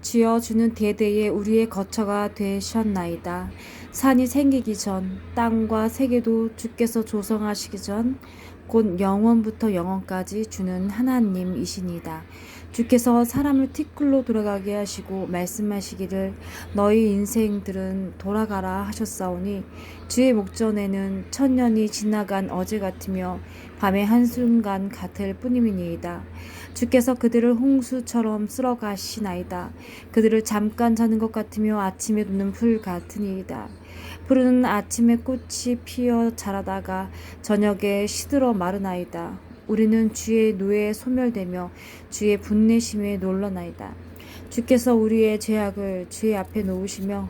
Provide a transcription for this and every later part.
주여 주는 대대에 우리의 거처가 되셨나이다. 산이 생기기 전 땅과 세계도 주께서 조성하시기 전 곧 영원부터 영원까지 주는 하나님이시니다. 주께서 사람을 티끌로 돌아가게 하시고 말씀하시기를 너희 인생들은 돌아가라 하셨사오니 주의 목전에는 천년이 지나간 어제 같으며 밤의 한순간 같을 뿐이니이다. 주께서 그들을 홍수처럼 쓸어 가시나이다. 그들을 잠깐 자는 것 같으며 아침에 도는 풀 같으니이다. 푸르는 아침에 꽃이 피어 자라다가 저녁에 시들어 마르나이다. 우리는 주의 노예에 소멸되며 주의 분내심에 놀라나이다. 주께서 우리의 죄악을 주의 앞에 놓으시며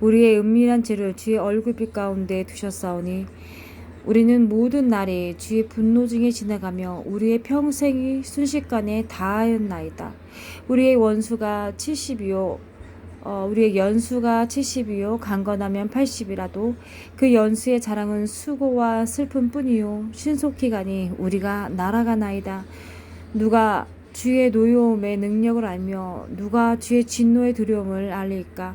우리의 은밀한 죄를 주의 얼굴빛 가운데 두셨사오니 우리는 모든 날이 주의 분노 중에 지나가며 우리의 평생이 순식간에 다하였나이다. 우리의 원수가 70이요 어, 우리의 연수가 70이요 강건하면 80이라도 그 연수의 자랑은 수고와 슬픔뿐이요 신속히 가니 우리가 날아가나이다. 누가 주의 노여움의 능력을 알며 누가 주의 진노의 두려움을 알릴까?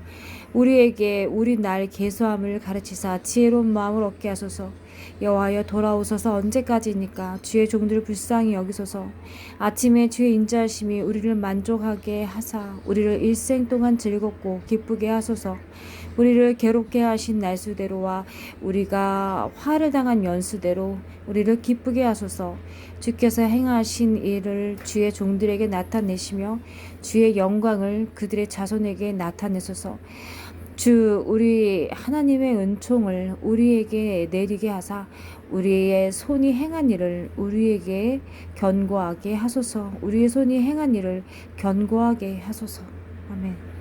우리에게 우리 날 개수함을 가르치사 지혜로운 마음을 얻게 하소서. 여호와여 돌아오소서 언제까지니까 주의 종들을 불쌍히 여기소서. 아침에 주의 인자하심이 우리를 만족하게 하사 우리를 일생 동안 즐겁고 기쁘게 하소서. 우리를 괴롭게 하신 날수대로와 우리가 화를 당한 연수대로 우리를 기쁘게 하소서. 주께서 행하신 일을 주의 종들에게 나타내시며 주의 영광을 그들의 자손에게 나타내소서. 주 우리 하나님의 은총을 우리에게 내리게 하사 우리의 손이 행한 일을 우리에게 견고하게 하소서. 우리의 손이 행한 일을 견고하게 하소서. 아멘.